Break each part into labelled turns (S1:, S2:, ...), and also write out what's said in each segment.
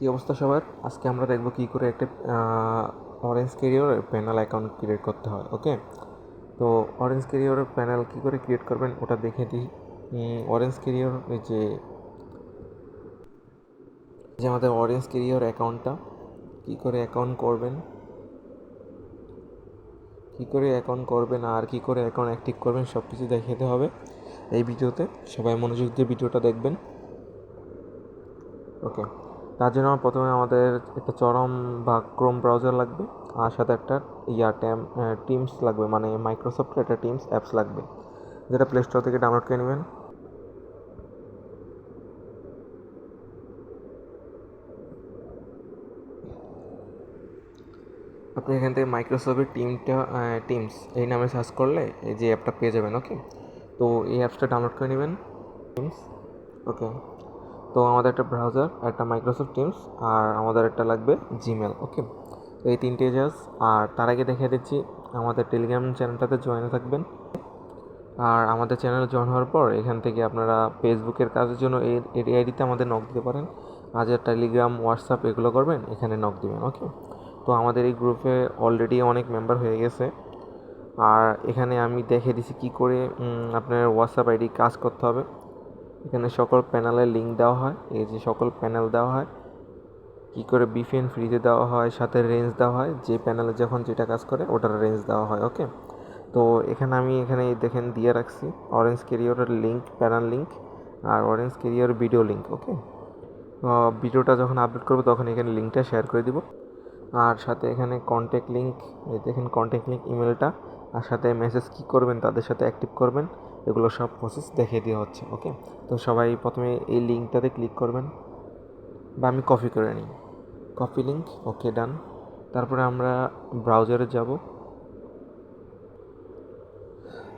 S1: কী অবস্থা সবার? আজকে আমরা দেখব কী করে একটা অরেঞ্জ ক্যারিয়ারের প্যানেল অ্যাকাউন্ট ক্রিয়েট করতে হয় ওকে তো অরেঞ্জ ক্যারিয়ারের প্যানেল কী করে ক্রিয়েট করবেন ওটা দেখে দিই। অরেঞ্জ ক্যারিয়ার যে যে আমাদের অরেঞ্জ ক্যারিয়ার অ্যাকাউন্টটা কী করে অ্যাকাউন্ট করবেন? কী করে অ্যাকাউন্ট করবেন আর কী করে অ্যাকাউন্ট অ্যাক্টিভ করবেন সব কিছু দেখাতে হবে এই ভিডিওতে। সবাই মনোযোগ দিয়ে ভিডিওটা দেখবেন ওকে তার জন্য প্রথমে আমাদের একটা চরম বা ক্রোম ব্রাউজার লাগবে, আর সাথে একটা ইয়া ট্যাম টিমস লাগবে মানে মাইক্রোসফটের একটা টিমস অ্যাপস লাগবে, যেটা প্লে স্টোর থেকে ডাউনলোড করে নেবেন। আপনি এখান থেকে মাইক্রোসফটের টিমটা টিমস এই নামে সার্চ করলে এই যে অ্যাপটা পেয়ে যাবেন ওকে তো এই অ্যাপসটা ডাউনলোড করে নেবেন। টিমস ওকে তো আমাদের একটা ব্রাউজার একটা মাইক্রোসফট টিমস আর আমাদের একটা লাগবে জিমেল ওকে তো এই তিনটে জাস্ট আর তার আগে দেখে দিচ্ছি, আমাদের টেলিগ্রাম চ্যানেলটাতে জয়েন থাকবেন। আর আমাদের চ্যানেল জয়েন হওয়ার পর, এখান থেকে আপনারা ফেসবুকের কাজের জন্য এই আইডিতে আমাদের নক দিতে পারেন। যে টেলিগ্রাম হোয়াটসঅ্যাপ এগুলো করবেন, এখানে নক দিবেন ওকে তো আমাদের এই গ্রুপে অলরেডি অনেক মেম্বার হয়ে গেছে। আর এখানে আমি দেখে দিছি কি করে আপনার হোয়াটসঅ্যাপ আইডি কাজ করতে হবে। এখানে সকল প্যানেলের লিঙ্ক দেওয়া হয়। এই যে সকল প্যানেল দেওয়া হয়, কী করে বিফিএন ফ্রিতে দেওয়া হয়, সাথে রেঞ্জ দেওয়া হয়, যে প্যানেলে যখন যেটা কাজ করে ওটার রেঞ্জ দেওয়া হয় ওকে তো এখানে আমি এখানে দেখেন দিয়ে রাখছি অরেঞ্জ কেরিয়রের লিঙ্ক প্যানেল লিঙ্ক আর orange carrier video link okay ভিডিওটা যখন আপলোড করব তখন এখানে লিঙ্কটা শেয়ার করে দিব। আর সাথে এখানে কন্ট্যাক্ট লিঙ্ক দেখেন কন্ট্যাক্ট লিঙ্ক ইমেলটা আর সাথে মেসেজ কী করবেন তাদের সাথে অ্যাক্টিভ করবেন। এগুলো সব প্রসেস দেখিয়ে দেওয়া হচ্ছে ওকে তো সবাই প্রথমে এই লিঙ্কটাতে ক্লিক করবেন বা আমি কপি করে নিই। কপি লিঙ্ক ওকে ডান তারপরে আমরা ব্রাউজারে যাব।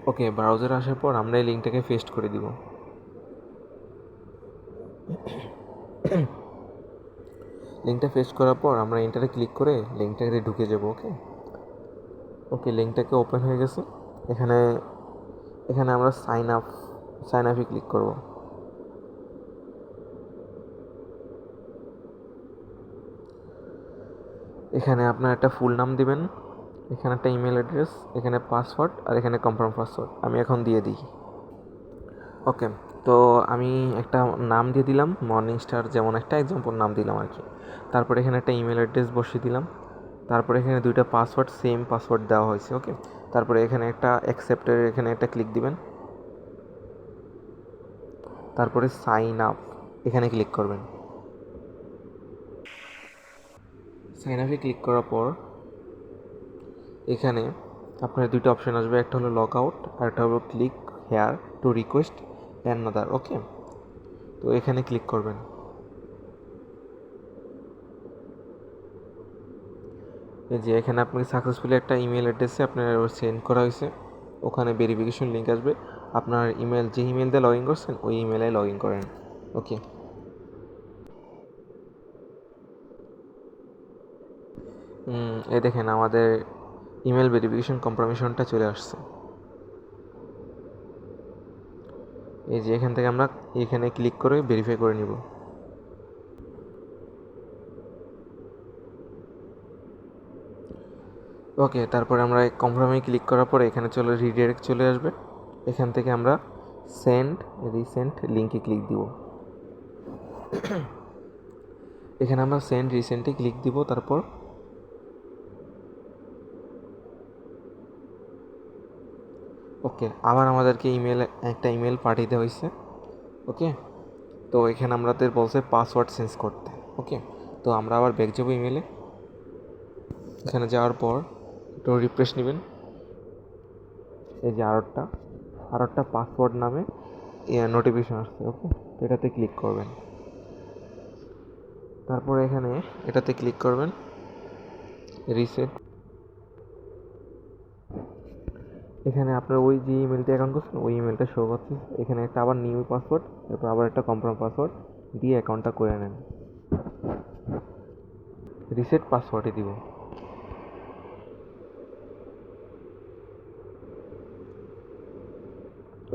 S1: ওকে ব্রাউজারে আসার পর আমরা এই লিঙ্কটাকে পেস্ট করে দিব। লিঙ্কটা পেস্ট করার পর আমরা ইন্টারে ক্লিক করে লিঙ্কটাকে ঢুকে যাব ওকে ওকে লিঙ্কটাকে ওপেন হয়ে গেছে। এখানে এখানে আমরা সাইন আপ সাইন আপে ক্লিক করব। এখানে আপনার একটা ফুল নাম দিবেন, এখানে একটা ইমেল অ্যাড্রেস এখানে পাসওয়ার্ড আর এখানে কনফার্ম পাসওয়ার্ড আমি এখন দিয়ে দিই। ওকে তো আমি একটা নাম দিয়ে দিলাম মর্নিং স্টার যেমন একটা এক্সাম্পল নাম দিলাম আর কি। তারপর এখানে একটা ইমেল অ্যাড্রেস বসিয়ে দিলাম। তারপরে এখানে দুইটা পাসওয়ার্ড সেম পাসওয়ার্ড দেওয়া হয়েছে ওকে তারপরে এখানে একটা অ্যাকসেপ্টের এখানে একটা ক্লিক দিবেন। তারপরে সাইন আপ এখানে ক্লিক করবেন। সাইন আপে ক্লিক করার পর এখানে আপনার দুটো অপশন আসবে, একটা হলো লগ আউট আর একটা হলো click here to request and another okay তো এখানে ক্লিক করবেন। যে এখানে আপনাকে সাকসেসফুলি একটা ইমেল অ্যাড্রেসে আপনার সেন্ড করা হয়েছে। ওখানে ভেরিফিকেশন লিঙ্ক আসবে। আপনার ইমেল যে ইমেল দিয়ে লগ ইন করছেন, ওই ইমেলে লগ ইন করেন। ওকে এই দেখেন আমাদের ইমেল ভেরিফিকেশন কনফার্মেশনটা চলে আসছে। এই যে এখান থেকে আমরা এখানে ক্লিক করে ভেরিফাই করে নিব। ওকে, তারপরে আমরা কনফার্মে ক্লিক করার পরে এখানে চলে রিডাইরেক্ট চলে আসবে। এখান থেকে আমরা সেন্ড রিসেন্ট লিঙ্কে ক্লিক দিব। এখানে আমরা সেন্ড রিসেন্টে ক্লিক দিব, তারপর ওকে, আবার আমাদেরকে ইমেল একটা ইমেল পাঠিয়ে দেওয়া হয়েছে। ওকে, তো এখানে আমাদের বলছে পাসওয়ার্ড চেঞ্জ করতে। ওকে, তো আমরা আবার ব্যাক যাব ইমেলে এখানে যাওয়ার পর একটু রিফ্রেশ নেবেন। এই যে আরোটা আরোটা পাসওয়ার্ড নামে নোটিফিকেশন আসছে ওকে তো এটাতে ক্লিক করবেন। তারপরে এখানে এটাতে ক্লিক করবেন। রিসেট এখানে আপনার ওই যে ইমেলটা অ্যাকাউন্ট করছেন, ওই ইমেলটা শো করছে। এখানে একটা আবার নিউ পাসওয়ার্ড তারপর আবার একটা কনফার্ম পাসওয়ার্ড দিয়ে অ্যাকাউন্টটা করে নেন। রিসেট পাসওয়ার্ডই দিব।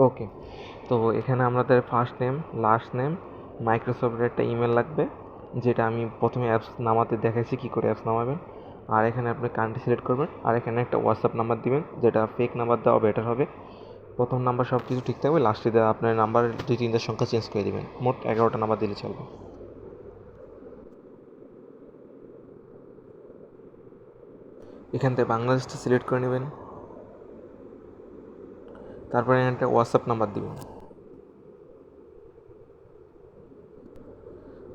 S1: ওকে। তো এখানে আমাদের ফার্স্ট নেম লাস্ট নেম মাইক্রোসফটের একটা ইমেল লাগবে, যেটা আমি প্রথমে অ্যাপস নামাতে দেখাইছি, কী করে অ্যাপস নামাবেন। আর এখানে আপনি কান্ট্রি সিলেক্ট করবেন, আর এখানে একটা হোয়াটসঅ্যাপ নাম্বার দিবেন, যেটা ফেক নাম্বার দেওয়া বেটার হবে। প্রথম নাম্বার সব কিছু ঠিক থাকবে লাস্টে দেওয়া আপনার নাম্বার দুই তিনটার সংখ্যা চেঞ্জ করে দেবেন, মোট এগারোটা নাম্বার দিলে চলবে। এখান থেকে বাংলাদেশটা সিলেক্ট করে নেবেন। তারপরে একটা হোয়াটসঅ্যাপ নাম্বার দিবেন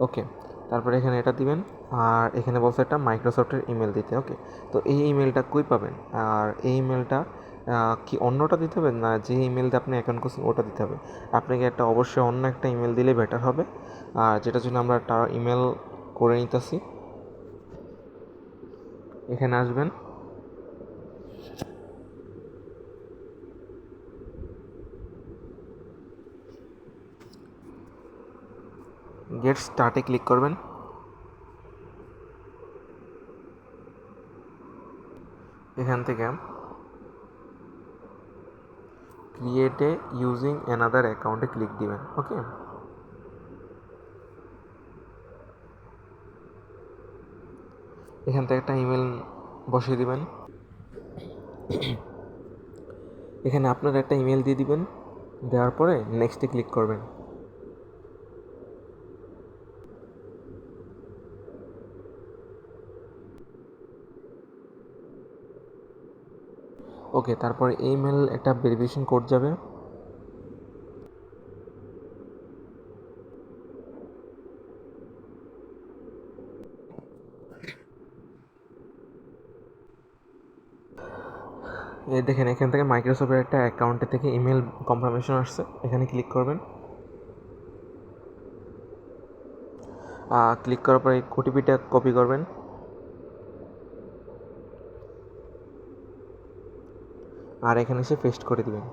S1: ওকে তারপরে এখানে এটা দিবেন। আর এখানে বলছে একটা মাইক্রোসফটের ইমেল দিতে ওকে তো এই ইমেলটা কই পাবেন? আর এই ইমেলটা কি অন্যটা দিতে হবে? না, যে ইমেলটা আপনি অ্যাকাউন্ট করছেন ওটা দিতে হবে। আপনাকে একটা অবশ্যই অন্য একটা ইমেল দিলে বেটার হবে। আর যেটার জন্য আমরা একটা ইমেল করে নিতেছি, এখানে আসবেন। গেট স্টার্টে ক্লিক করবেন। এখান থেকে ক্রিয়েটে ইউজিং অ্যানাদার অ্যাকাউন্টে ক্লিক দিবেন ওকে এখান থেকে একটা ইমেল বসিয়ে দিবেন। এখানে আপনার একটা ইমেল দিয়ে দিবেন, দেওয়ার পরে নেক্সটে ক্লিক করবেন। ওকে তারপরে এই মেল একটা ভেরিফিকেশন কোড যাবে। এই দেখেন, এখান থেকে মাইক্রোসফটের একটা অ্যাকাউন্টে থেকে ইমেল কনফার্মেশন আসছে। এখানে ক্লিক করবেন। ক্লিক করার পরে ওটিপিটা কপি করবেন। আর এখানে এসে পেস্ট করে দিবেন।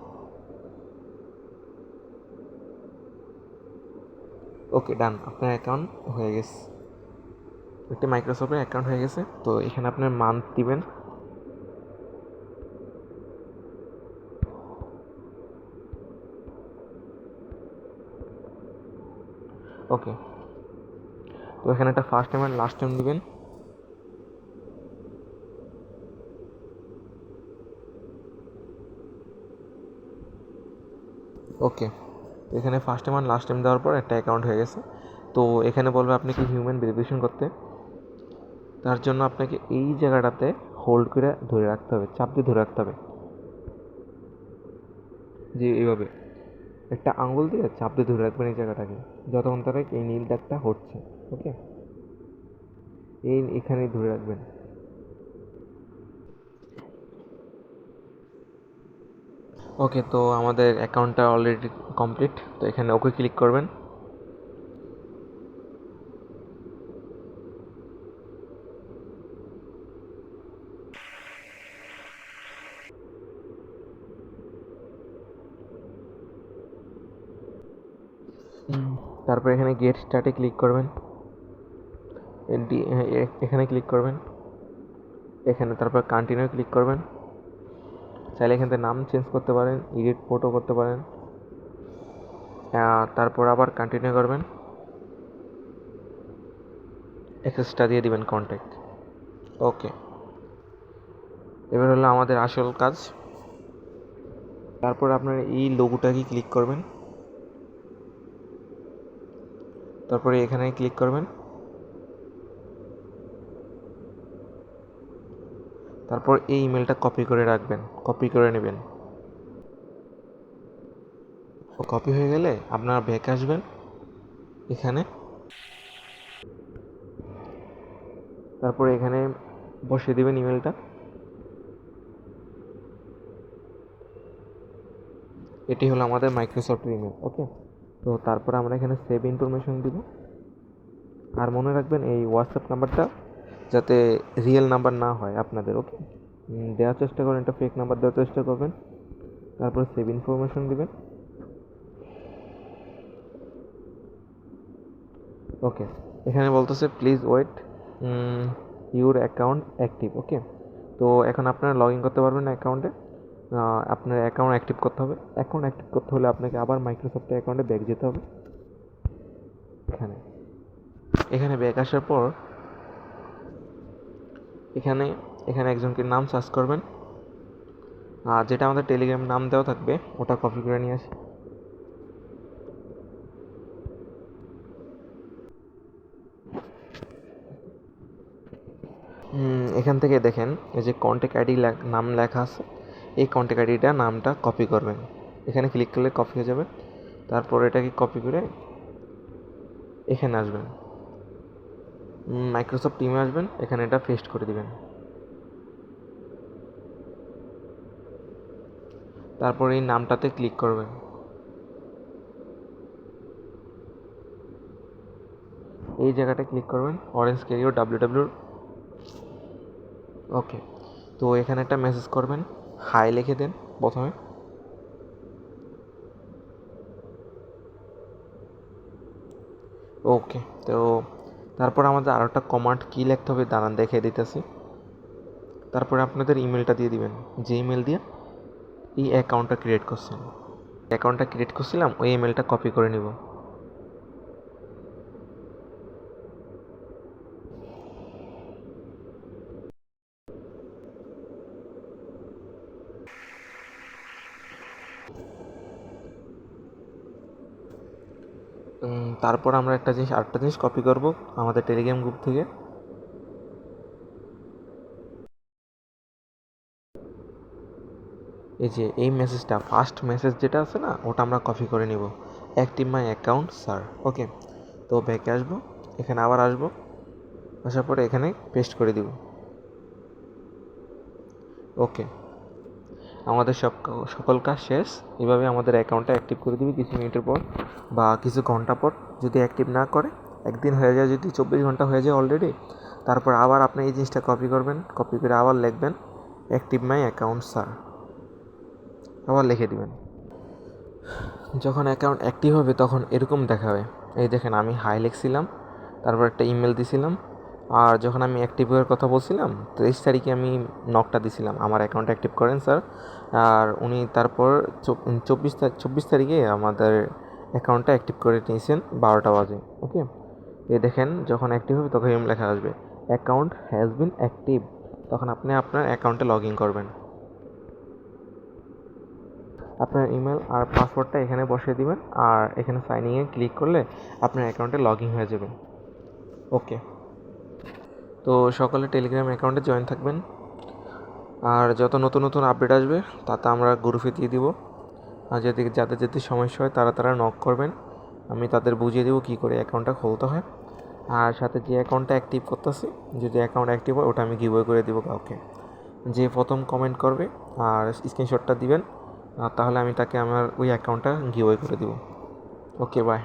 S1: ওকে ডান আপনার অ্যাকাউন্ট হয়ে গেছে। একটি মাইক্রোসফটের অ্যাকাউন্ট হয়ে গেছে। তো এখানে আপনার মান্থ দিবেন। ওকে তো এখানে একটা ফার্স্ট টাইম লাস্ট টাইম দিবেন। ওকে। এখানে ফার্স্ট টাইম আর লাস্ট টাইম দেওয়ার পর একটা অ্যাকাউন্ট হয়ে গেছে। তো এখানে বলবে আপনি কি হিউম্যান ভেরিফিকেশন করতে? তার জন্য আপনাকে এই জায়গাটাতে হোল্ড করে ধরে রাখতে হবে, চাপ দিয়ে ধরে রাখতে হবে। জি, এইভাবে। একটা আঙুল দিয়ে চাপ দিয়ে ধরে রাখবেন এই জায়গাটাকে। যতক্ষণ তারা এই নীল দাগটা হচ্ছে ওকে এই এখানেই ধরে রাখবেন। ওকে তো আমাদের অ্যাকাউন্টটা অলরেডি কমপ্লিট তো এখানে ওকে ক্লিক করবেন। তারপর এখানে গেট স্টার্টে ক্লিক করবেন এখানে ক্লিক করবেন। এখানে তারপর কন্টিনিউ ক্লিক করবেন। চাইলে এখান থেকে নাম চেঞ্জ করতে পারেন এডিট ফটো করতে পারেন। তারপর আবার কন্টিনিউ করবেন। অ্যাক্সেসটা দিয়ে দিবেন কন্ট্যাক্ট ওকে এবার হলো আমাদের আসল কাজ। তারপর আপনার এই লোগোটাকে ক্লিক করবেন? তারপরে এখানে ক্লিক করবেন। তারপর এই ইমেলটা কপি করে রাখবেন কপি করে নেবেন। কপি হয়ে গেলে আপনারা ব্যাক আসবেন এখানে। তারপরে এখানে বসিয়ে দিবেন ইমেলটা এটি হলো আমাদের মাইক্রোসফটের ইমেল ওকে তো তারপর আমরা এখানে সেভ ইনফরমেশন দিব। আর মনে রাখবেন এই হোয়াটসঅ্যাপ নাম্বারটা যাতে রিয়েল নাম্বার না হয় আপনাদের ওকে দেওয়ার চেষ্টা করেন একটা ফেক নাম্বার দেওয়ার চেষ্টা করবেন। তারপর সেভ ইনফরমেশন দিবেন। ওকে এখানে বলতেছে please wait your account active okay তো এখন আপনারা লগ ইন করতে পারবেন অ্যাকাউন্টে আপনার অ্যাকাউন্ট অ্যাক্টিভ করতে হবে। অ্যাকাউন্ট অ্যাক্টিভ করতে হলে আপনাকে আবার মাইক্রোসফটের অ্যাকাউন্টে ব্যাক যেতে হবে। এখানে। এখানে ব্যাক আসার পর এখানে এখানে একজনকে নাম সার্চ করবেন। আর যেটা আমাদের টেলিগ্রাম নাম দেওয়া থাকবে, ওটা কপি করে নিয়ে আসি। এখান থেকে দেখেন, এই যে কন্ট্যাক্ট আইডি নাম লেখা আছে, এই কন্ট্যাক্ট আইডিটা নামটা কপি করবেন। এখানে ক্লিক করলে কপি হয়ে যাবে। তারপর এটাকে কপি করে এখানে আসবেন। মাইক্রোসফট টিমে আসবেন, এখানে এটা পেস্ট করে দিবেন। তারপর এই নামটাতে ক্লিক করবেন। এই জায়গাটা ক্লিক করবেন orange carrier W W okay তো এখানে একটা মেসেজ করবেন হাই লিখে দেন প্রথমে। ওকে তো তারপর আমাদের আরও একটা কমান্ড কী লিখতে হবে দাঁড়ান দেখিয়ে দিতেছি। তারপরে আপনাদের ইমেলটা দিয়ে দিবেন। যে ইমেল দিয়ে এই অ্যাকাউন্টটা ক্রিয়েট করছেন। অ্যাকাউন্টটা ক্রিয়েট করছিলাম, ওই ইমেলটা কপি করে নিব। তারপর আমরা একটা জিনিস, আরেকটা জিনিস কপি করব আমাদের টেলিগ্রাম গ্রুপ থেকে। এই যে, এই মেসেজটা ফার্স্ট মেসেজ যেটা আছে না, ওটা আমরা কপি করে নিব। Active my account sir okay তো ব্যাকে আসব, এখানে আবার আসব, আসার পরে এখানে পেস্ট করে দিব। ওকে আমাদের সব সকল কাজ শেষ। এভাবে আমাদের অ্যাকাউন্টটা অ্যাক্টিভ করে দিবি কিছু মিনিটের পর বা কিছু ঘণ্টা পর। যদি অ্যাক্টিভ না করে, একদিন হয়ে যায় যদি চব্বিশ ঘণ্টা হয়ে যায় অলরেডি তারপর আবার আপনি এই জিনিসটা কপি করবেন কপি করে আবার লিখবেন অ্যাক্টিভ মাই অ্যাকাউন্ট স্যার আবার লিখে দিবেন। যখন অ্যাকাউন্ট অ্যাক্টিভ হবে, তখন এরকম দেখাবে। এই দেখেন, আমি হাই লিখছিলাম, তারপর একটা ইমেল দিছিলাম, আর যখন আমি অ্যাক্টিভ হওয়ার কথা বলছিলাম, তেইশ তারিখে আমি নকটা দিছিলাম, আমার অ্যাকাউন্ট অ্যাক্টিভ করেন স্যার আর উনি তারপর চব্বিশ চব্বিশ তারিখে আমাদের অ্যাকাউন্টটা অ্যাক্টিভ করে নিয়েছেন বারোটা বাজে ওকে এ দেখেন, যখন অ্যাক্টিভ হবে তখন এম লেখা আসবে অ্যাকাউন্ট হ্যাজ বিন অ্যাক্টিভ তখন আপনি আপনার অ্যাকাউন্টে লগ ইন করবেন। আপনার ইমেল আর পাসওয়ার্ডটা এখানে বসিয়ে দিবেন আর এখানে সাইনিংয়ে ক্লিক করলে আপনার অ্যাকাউন্টে লগ ইন হয়ে যাবে। ওকে তো সকালে টেলিগ্রাম অ্যাকাউন্টে জয়েন থাকবেন। আর যত নতুন নতুন আপডেট আসবে, তাতে আমরা গ্রুপে দিয়ে দিব। আর যাদের যাদের যদি সমস্যা হয় তারা তারা নক করবেন। আমি তাদের বুঝিয়ে দেবো কী করে অ্যাকাউন্টটা খুলতে হয়। আর সাথে যে অ্যাকাউন্টটা অ্যাক্টিভ করতেছি, যদি অ্যাকাউন্ট অ্যাক্টিভ হয় ওটা আমি গিভওয়ে করে দেবো কাউকে। যে প্রথম কমেন্ট করবে আর স্ক্রিনশটটা দিবেন তাহলে আমি তাকে আমার ওই অ্যাকাউন্টটা গিভওয়ে করে দেবো। Okay bye